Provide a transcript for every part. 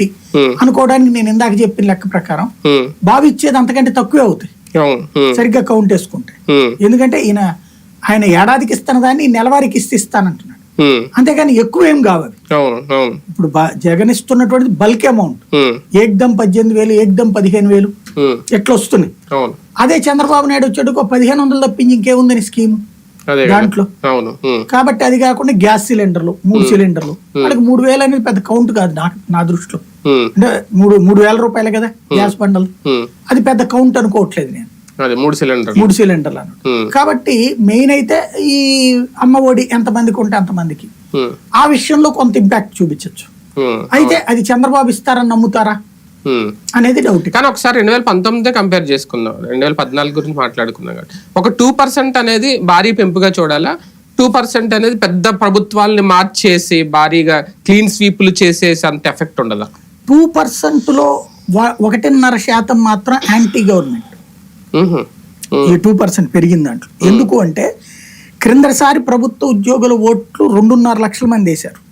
Fifty. అనుకోవడానికి నేను ఇందాక చెప్పిన లెక్క ప్రకారం బాబు ఇచ్చేది అంతకంటే తక్కువే అవుతాయి. సరిగ్గా కౌంట్ వేసుకుంటే. ఎందుకంటే ఈయన ఆయన ఏడాదికి ఇస్తాను దాన్ని నెలవారీకి ఇస్తే ఇస్తానంటున్నాడు. అంతేగాని ఎక్కువ ఏం కావాలి ఇప్పుడు జగన్ ఇస్తున్నటువంటిది బల్క్ అమౌంట్. ఏకదం పద్దెనిమిది వేలు ఏకదం పదిహేను వేలు. ఎట్లా వస్తున్నాయి అదే చంద్రబాబు నాయుడు వచ్చాడు పదిహేను వందలు తప్పించి ఇంకేముందని స్కీమ్. దాంట్లో. కాబట్టి అది కాకుండా గ్యాస్ సిలిండర్లు మూడు సిలిండర్లు. వాళ్ళకి మూడు వేలు అనేది పెద్ద కౌంట్ కాదు నాకు నా దృష్టిలో. అంటే మూడు మూడు వేల రూపాయలు కదా గ్యాస్ బండలు. అది పెద్ద కౌంట్ అనుకోవట్లేదు నేను. మూడు సిలిండర్ మూడు సిలిండర్లు అన్నట్టు. కాబట్టి మెయిన్ అయితే ఈ అమ్మ ఒడి ఎంతమందికి ఉంటే అంతమందికి ఆ విషయంలో కొంత ఇంపాక్ట్ చూపించవచ్చు అయితే అది చంద్రబాబు ఇస్తారని నమ్ముతారా. అనేది డౌట్ కానీ ఒకసారి రెండు వేల పంతొమ్మిది కంపేర్ చేసుకుందాం. రెండు వేల పద్నాలుగు గురించి మాట్లాడుకుందాం కాబట్టి. ఒక టూ పర్సెంట్ అనేది భారీ పెంపుగా చూడాలా? టూ పర్సెంట్ అనేది పెద్ద ప్రభుత్వాలని మార్చేసి భారీగా క్లీన్ స్వీప్లు చేసేసి అంత ఎఫెక్ట్ ఉండదా? టూ పర్సెంట్లో వ- ఒకటిన్నర శాతం మాత్రం యాంటీ గవర్నమెంట్ ఉహు, ఈ టూ పర్సెంట్ పెరిగిన దాంట్లో. ఎందుకు అంటే క్రిందసారి ప్రభుత్వ ఉద్యోగుల ఓట్లు రెండున్నర లక్షల మంది వేశారు.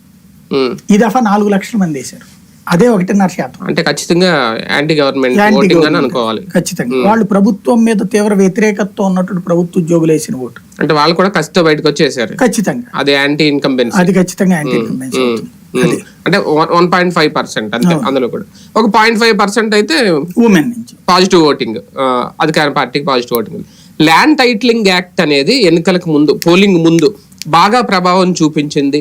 ఈ దఫా నాలుగు లక్షల మంది వేశారు. అదే ఒకటిన్నర శాతం. అంటే ఖచ్చితంగా యాంటీ గవర్నమెంట్ ఓటింగ్ అని. అనుకోవాలి. ఖచ్చితంగా. వాళ్ళు ప్రభుత్వం మీద తీవ్ర వ్యతిరేకతతో ఉన్నటువంటి ప్రభుత్వ ఉద్యోగులు వేసిన ఓటు. అంటే వాళ్ళు కూడా కష్టం బయటకు వచ్చేసారు. ఖచ్చితంగా. అది యాంటీ ఇన్కంబెన్సీ అది ఖచ్చితంగా యాంటీ ఇన్కంబెన్సీ అంటే వన్ పాయింట్ ఫైవ్ పర్సెంట్ అంతే అందులో కూడా. ఒక పాయింట్ ఫైవ్ పర్సెంట్ అయితే ఉమెన్ నుంచి. పాజిటివ్ ఓటింగ్ అధికార పార్టీకి positive voting land titling act అనేది ఎన్నికలకు ముందు పోలింగ్ ముందు బాగా ప్రభావం చూపించింది